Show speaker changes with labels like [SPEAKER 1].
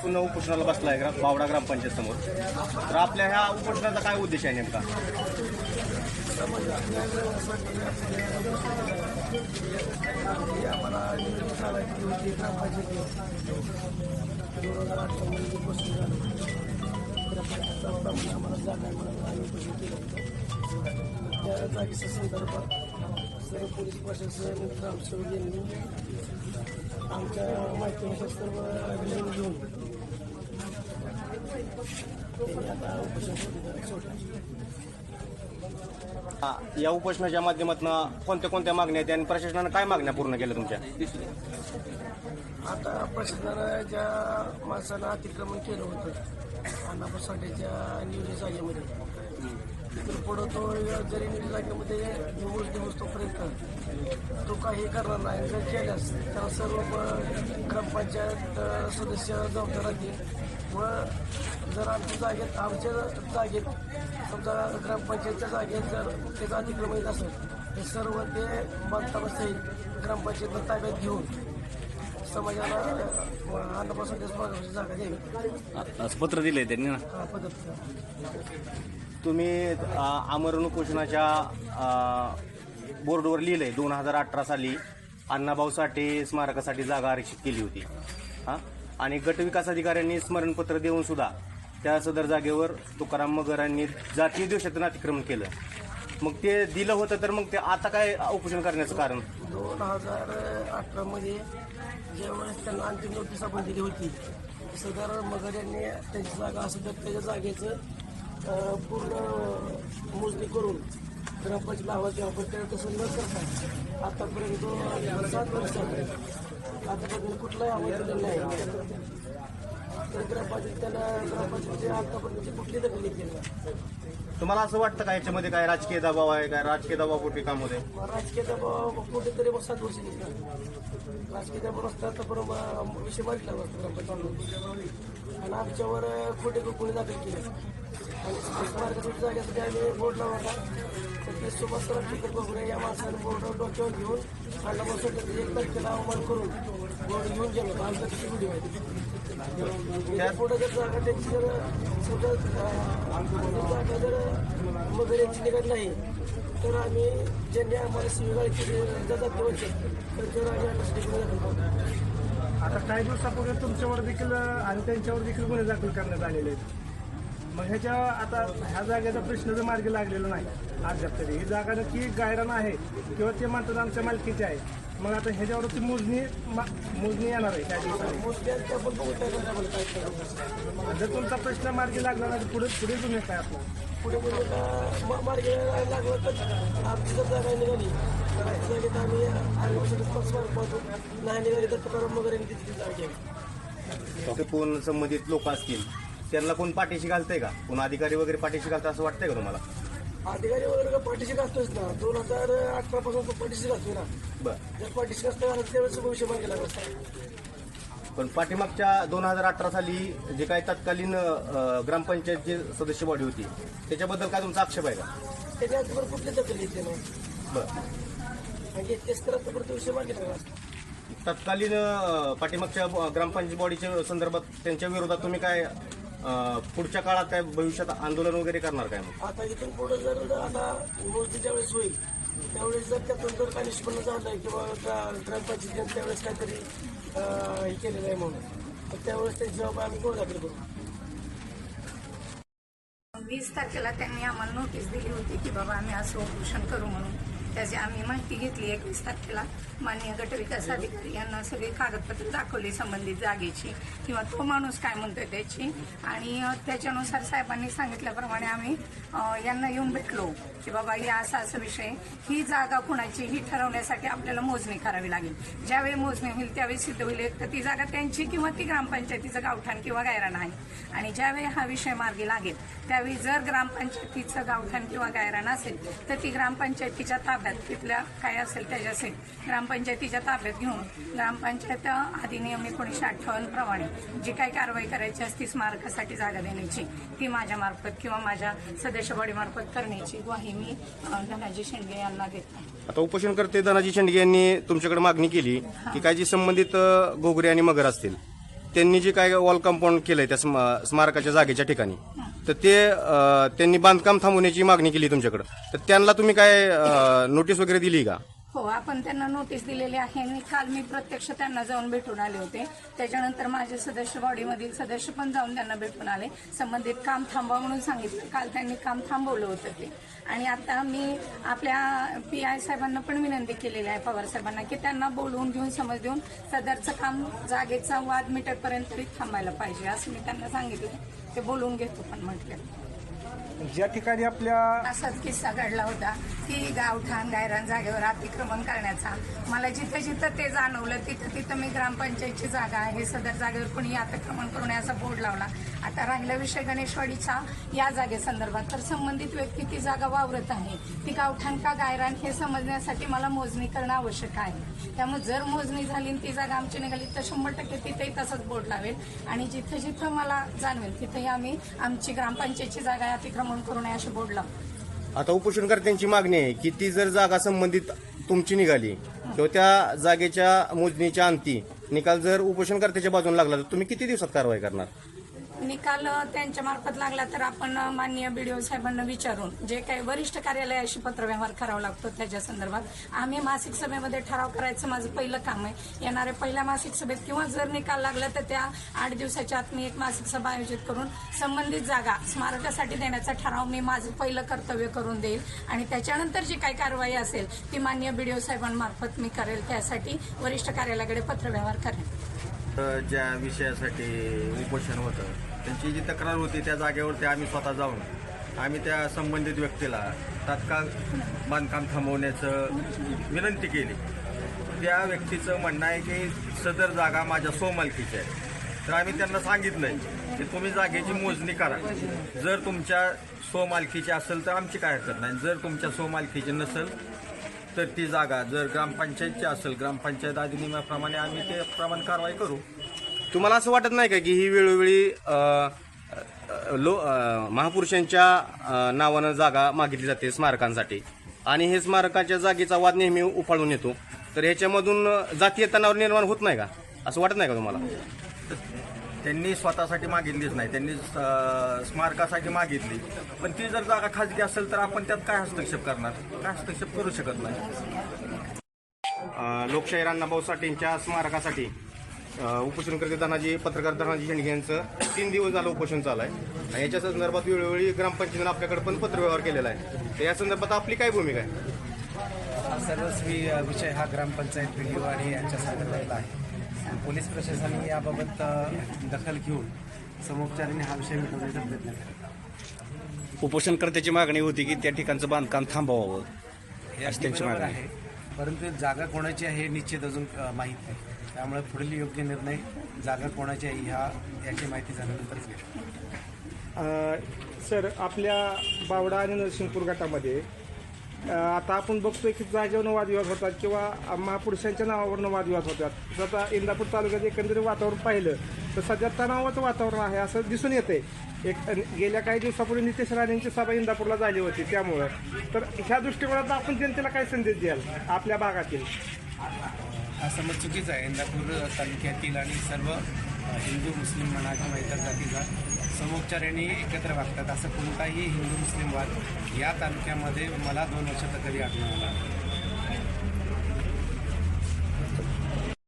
[SPEAKER 1] आपण उपोषणाला बसलाय ग्राम बावडा ग्रामपंचायत समोर. तर आपल्या ह्या उपोषणाचा काय उद्देश आहे नेमका?
[SPEAKER 2] त्या जागेच्या संदर्भात सर्व पोलीस प्रशासन ग्रामसेवक यांनी आमच्या माहितीनुसार सर्व घेऊन त्यांनी आता उपोषण सोडलं
[SPEAKER 1] हा, या उपोषणाच्या माध्यमातून कोणत्या कोणत्या मागण्या आहेत आणि प्रशासनानं काय मागण्या पूर्ण केल्या तुमच्या?
[SPEAKER 2] आता प्रशासनानं ज्या माणसानं अतिक्रमण केलं होतं. अण्णापूर साठेच्या निवडी जागेमध्ये. तिथून पुढं तो जरी निवडी जागेमध्ये दिवस दिवस तोपर्यंत. तो काही करणार नाही. जर केल्यास त्याला सर्व ग्रामपंचायत सदस्य जबाबदार राहतील व जर आमच्या जागेत आमच्या जागेत समजा ग्रामपंचायतच्या जागेत जर त्याचं अतिक्रमण येत असेल तर सर्व ते बांधकाम सहित ग्रामपंचायतनं ताब्यात घेऊन समाजाला अन्नपासून जागा द्यावी.
[SPEAKER 1] असं पत्र दिलंय त्यांनी ना?
[SPEAKER 2] हा पद्धत
[SPEAKER 1] तुम्ही आमरण उपोषणाच्या बोर्डवर लिहिलंय दोन हजार अठरा साली अण्णाभाऊ साठे स्मारकासाठी जागा आरक्षित केली होती. हा? आणि गटविकास अधिकाऱ्यांनी स्मरणपत्र देऊन सुद्धा त्या सदर जागेवर तुकाराम मगरांनी जातीय दिवसातून अतिक्रमण केलं. मग ते दिलं होतं तर मग ते आता काय उपोषण करण्याचं कारण?
[SPEAKER 2] दोन हजार अठरामध्ये ज्यावेळेस त्यांना अंतिम नोटीस आपण दिली होती सदर मगर यांनी त्यांची जागा असं तर त्याच्या जागेचं पूर्ण मोजणी करून ग्रामपंचायतला लावा तेव्हा पण त्या तसं न करता आतापर्यंत सात वर्ष आतापर्यंत कुठलाही आवाज दिलेला नाही. तर ग्रामपंचायत त्यांना ग्रामपंचायतची आतापर्यंत कुठली दखल घेतली नाही.
[SPEAKER 1] तुम्हाला असं वाटतं का याच्यामध्ये काय राजकीय दबाव आहे काय राजकीय दबावापोटी काम होते?
[SPEAKER 2] राजकीय दबाव कुठेतरी मग सात वर्ष घेतला राजकीय दबाव असतात तर बरं मग विषय असतो ग्रामपंचायत आणि आमच्यावर खोटे गुन्हे दाखल केले आणि स्मारकासाठी जागेसाठी आम्ही बोर्ड लावला ते सुभाष सराफ टिकट बघून या माणसाने बोर्ड डोक्यावर घेऊन आणि मग एक तारखेला अवमान करून बोर्ड घेऊन गेलो आमचा किती व्हिडिओ आहे पुढे जर जागा त्यांची जर समजा अं, जागा जर मगर यांची निघत नाही तर आम्ही ज्यांनी आम्हाला शिवगाळ केली जातात वंचित त्यांच्यावर आम्ही आता गुन्हे दाखल करतो
[SPEAKER 3] आता काही दिवसापूर्वी तुमच्यावर देखील आणि त्यांच्यावर देखील गुन्हे दाखल करण्यात आलेले आहेत. मग ह्याच्या आता ह्या जागेचा प्रश्न जर मार्गी लागलेला नाही. अद्याप तरी. ही जागा नक्की गायरान आहे किंवा ते म्हणतात आमच्या मालकीची आहे मग आता ह्याच्यावरती मोजणी मा- मोजणी येणार आहे. त्या
[SPEAKER 2] आपण करायचं
[SPEAKER 3] जर तुमचा प्रश्न मार्गी लागला नाही तर पुढे पुढे गुन्हे काय आपला?
[SPEAKER 2] पुढे पुढे का मा- मार्गे लागलं तर आमची जर जागा निघाली तर आमच्या जागेत आम्ही आर्मीसाठी पक्ष पाहतो नाही निघाली तर तुकाराम वगैरे तिथे जागा घ्यावी
[SPEAKER 1] ते कोण संबंधित लोक असतील. त्यांना कोण पाठीशी घालतंय का? कोण अधिकारी वगैरे पाठीशी घालतं असं वाटतंय का तुम्हाला?
[SPEAKER 2] अधिकारी वगैरे का पाठीशी घालतोच ना? दोन हजार अठरा पासून तो पाठीशी घालतोय ना?
[SPEAKER 1] बरं.
[SPEAKER 2] जर पाठीशी आला त्यावेळेस भविष्य असता
[SPEAKER 1] पण पाठीमागच्या दोन हजार अठरा साली जे काही तत्कालीन अ, ग्रामपंचायतची सदस्य बॉडी होती त्याच्याबद्दल काय तुमचा आक्षेप आहे का?
[SPEAKER 2] त्याने आजवर कुठली दखल घेतली नाही
[SPEAKER 1] बरं.
[SPEAKER 2] आणि घेतलेच तर आतापर्यंत विषय असता
[SPEAKER 1] तत्कालीन अ, पाठीमागच्या ब- ग्रामपंचायत बॉडीच्या संदर्भात त्यांच्या विरोधात तुम्ही काय पुढच्या काळात काय भविष्यात आंदोलन वगैरे करणार काय मग?
[SPEAKER 2] आता इथून पुढे जर आता मोजणीच्या वेळेस होईल त्यावेळेस जर त्यातून जर काही निष्पन्न झालं किंवा ग्रा- ग्रामपंचायतीने त्यावेळेस काहीतरी हे केलेलं आहे म्हणून तर त्यावेळेस त्यांची जबाब आम्ही कोण दाखल करू?
[SPEAKER 4] वीस तारखेला त्यांनी आम्हाला नोटीस दिली होती की बाबा आम्ही असं उपोषण करू म्हणून. त्याची आम्ही माहिती घेतली एकवीस तारखेला. माननीय गटविकास अधिकारी यांना सगळी कागदपत्र दाखवली संबंधित जागेची किंवा तो माणूस काय म्हणतोय त्याची. आणि त्याच्यानुसार साहेबांनी सांगितल्याप्रमाणे आम्ही यांना येऊन भेटलो की बाबा या असा असा विषय. ही जागा कुणाची? ही ठरवण्यासाठी आपल्याला मोजणी करावी लागेल. ज्यावेळी मोजणी होईल त्यावेळी सिद्ध होईल. एक तर ती जागा त्यांची किंवा ती ग्रामपंचायतीचं गावठाण किंवा गायरान आहे आणि ज्यावेळी हा विषय मार्गी लागेल त्यावेळी जर ग्रामपंचायतीचं गावठाण किंवा गायरान असेल तर ती ग्रामपंचायतीच्या ताब्यात तिथल्या काय असेल त्याच्यासाठी ग्रामपंचायतीच्या ताब्यात घेऊन ग्रामपंचायत अधिनियम एकोणीसशे अठ्ठावन्न प्रमाणे जी काही कारवाई करायची असती स्मारकासाठी जागा देण्याची ती माझ्या मार्फत किंवा माझ्या सदस्य बॉडीमार्फत करण्याची ग्वाही मी धनाजी शेंडगे यांना देते.
[SPEAKER 1] आता उपोषणकर्ते धनाजी शेंडगे यांनी तुमच्याकडे मागणी केली की काही जी संबंधित घोगरे आणि मगर असतील त्यांनी जे काय वॉल कंपाऊंड केलंय त्या स्म- स्मारकाच्या जागेच्या ठिकाणी तर ते अ, त्यांनी बांधकाम थांबवण्याची मागणी केली तुमच्याकडे. तर त्यांना तुम्ही काय अ, नोटीस वगैरे दिली का?
[SPEAKER 4] हो आपण त्यांना नोटीस दिलेली आहे आणि काल मी प्रत्यक्ष त्यांना जाऊन भेटून आले होते. त्याच्यानंतर माझे सदस्य बॉडीमधील सदस्य पण जाऊन त्यांना भेटून आले. संबंधित काम थांबवा म्हणून सांगितलं. काल त्यांनी काम थांबवलं होतं ते. आणि आता मी आपल्या पी आय साहेबांना पण विनंती केलेली आहे पवार साहेबांना की त्यांना बोलवून घेऊन समज देऊन सदरचं काम जागेचा वाद मिटतपर्यंत तरी थांबायला पाहिजे असं मी त्यांना सांगितलं. ते बोलवून घेतो पण म्हटलं.
[SPEAKER 3] ज्या ठिकाणी आपल्या
[SPEAKER 4] असाच किस्सा घडला होता. की गावठाण गायरान जागेवर अतिक्रमण करण्याचा. मला जिथं जिथं ते जाणवलं तिथं तिथं मी ग्रामपंचायतची जागा आहे सदर जागेवर कोणी अतिक्रमण करू नये असा बोर्ड लावला. आता राहिला विषय गणेशवाडीचा. या जागेसंदर्भात तर संबंधित व्यक्ती ती जागा वावरत आहे. ती गावठाण का गायरान हे समजण्यासाठी मला मोजणी करणं आवश्यक आहे. त्यामुळे जर मोजणी झाली आणि ती जागा आमची निघाली तर शंभर टक्के तिथेही तसंच बोर्ड लावेल. आणि जिथं जिथं मला जाणवेल तिथेही आम्ही आमची ग्रामपंचायतची जागा आहे, अतिक्रमण करू नये असे बोर्ड लावू.
[SPEAKER 1] आता उपोषणकर्त्यांची मागणी आहे की ती जर जागा संबंधित तुमची निघाली किंवा त्या जागेच्या मोजणीच्या अंती निकाल जर उपोषणकर्त्याच्या बाजूने लागला तर तुम्ही किती दिवसात कारवाई करणार?
[SPEAKER 4] निकाल त्यांच्या मार्फत लागला तर आपण माननीय बीडीओ साहेबांना विचारून जे काही वरिष्ठ कार्यालयाशी पत्रव्यवहार करावा लागतो त्याच्या संदर्भात आम्ही मासिक सभेमध्ये ठराव करायचं माझं पहिलं काम आहे. येणाऱ्या पहिल्या मासिक सभेत किंवा जर निकाल लागला तर त्या आठ दिवसाच्या आत मी एक मासिक सभा आयोजित करून संबंधित जागा स्मारकासाठी देण्याचा ठराव मी माझं पहिलं कर्तव्य करून देईल. आणि त्याच्यानंतर जी काही कारवाई असेल ती माननीय बीडीओ साहेबांमार्फत मी करेल. त्यासाठी वरिष्ठ कार्यालयाकडे पत्रव्यवहार करेन.
[SPEAKER 5] ज्या विषयासाठी उपोषण होतं त्यांची जी तक्रार होती त्या जागेवरती आम्ही स्वतः जाऊन आम्ही त्या संबंधित व्यक्तीला तात्काळ बांधकाम थांबवण्याचं विनंती केली. त्या व्यक्तीचं म्हणणं आहे की सदर जागा माझ्या सोमालकीची आहे. तर आम्ही त्यांना सांगितलंय की तुम्ही जागेची मोजणी करा. जर तुमच्या स्वमालकीची असेल तर आमची काय हरकत नाही. जर तुमच्या स्वमालकीची नसेल तर ती जागा जर ग्रामपंचायतची असेल ग्रामपंचायत अधिनियमाप्रमाणे आम्ही ते प्रमाण कारवाई करू.
[SPEAKER 1] तुम्हाला असं वाटत नाही का की ही वेळोवेळी अ, अ, लो अ, महापुरुषांच्या अ, नावानं जागा मागितली जाते स्मारकांसाठी? आणि हे स्मारकाच्या जागेचा वाद नेहमी उफाळून येतो. तर ह्याच्यामधून जातीय तणाव निर्माण होत नाही का? असं वाटत नाही का तुम्हाला?
[SPEAKER 5] त्यांनी स्वतःसाठी मागितलीच नाही. त्यांनी अं, स्मारकासाठी मागितली. पण ती जर जागा खाजगी असेल तर आपण त्यात काय हस्तक्षेप करणार? काय हस्तक्षेप करू शकत नाही?
[SPEAKER 1] अ, लोकशाही अण्णाभाऊ साठेंच्या स्मारकासाठी उपोषणकर्ते धनाजी पत्रकार धनाजी शेंडगे यांचं तीन दिवस झालं उपोषण चालू आहे. आणि याच्या संदर्भात वेळोवेळी ग्रामपंचायतीनं आपल्याकडे पण पत्रव्यवहार केलेला आहे. तर या संदर्भात आपली काय भूमिका आहे?
[SPEAKER 6] सर्वस्वी विषय हा ग्रामपंचायत व्हिडिओ आणि यांच्या संदर्भातला आहे. पोलीस प्रशासनाने याबाबत दखल घेऊन समोपचाराने हा विषय मिटवण्याचा प्रयत्न केला
[SPEAKER 7] उपोषणकर्त्याची मागणी होती की त्या ठिकाणचं बांधकाम थांबवावं.
[SPEAKER 6] हे
[SPEAKER 7] त्यांची मागणी
[SPEAKER 6] आहे. परंतु जागा कोणाची आहे हे निश्चित अजून माहीत नाही. त्यामुळे पुढील योग्य निर्णय जागा कोणाची आहे ह्या याची माहिती झाल्यानंतरच घेऊ.
[SPEAKER 3] सर आपल्या बावडा आणि नरसिंगपूर गटामध्ये आता आपण बघतोय की जागेवरनं वादविवाद होतात किंवा महापुरुषांच्या नावावरनं वादविवाद होतात. आता इंदापूर तालुक्यात एकंदरीत वातावरण पाहिलं तर सध्या तणावाचं वातावरण आहे असं दिसून येतंय. एक गेल्या काही दिवसापूर्वी नितेश राणेंची सभा इंदापूरला झाली होती त्यामुळं. तर ह्या दृष्टिकोनातून आपण जनतेला काय संदेश द्याल आपल्या भागातील?
[SPEAKER 6] हा समज चुकीचा आहे इंदापूर तालुक्यातील आणि सर्व हिंदू मुस्लिम म्हणा किंवा इतर जातीचा समोपचाराने एकत्र वागतात असं कोणताही हिंदू मुस्लिम वाद या तालुक्यामध्ये मला दोन वर्षात कधी आढळून आला नाही.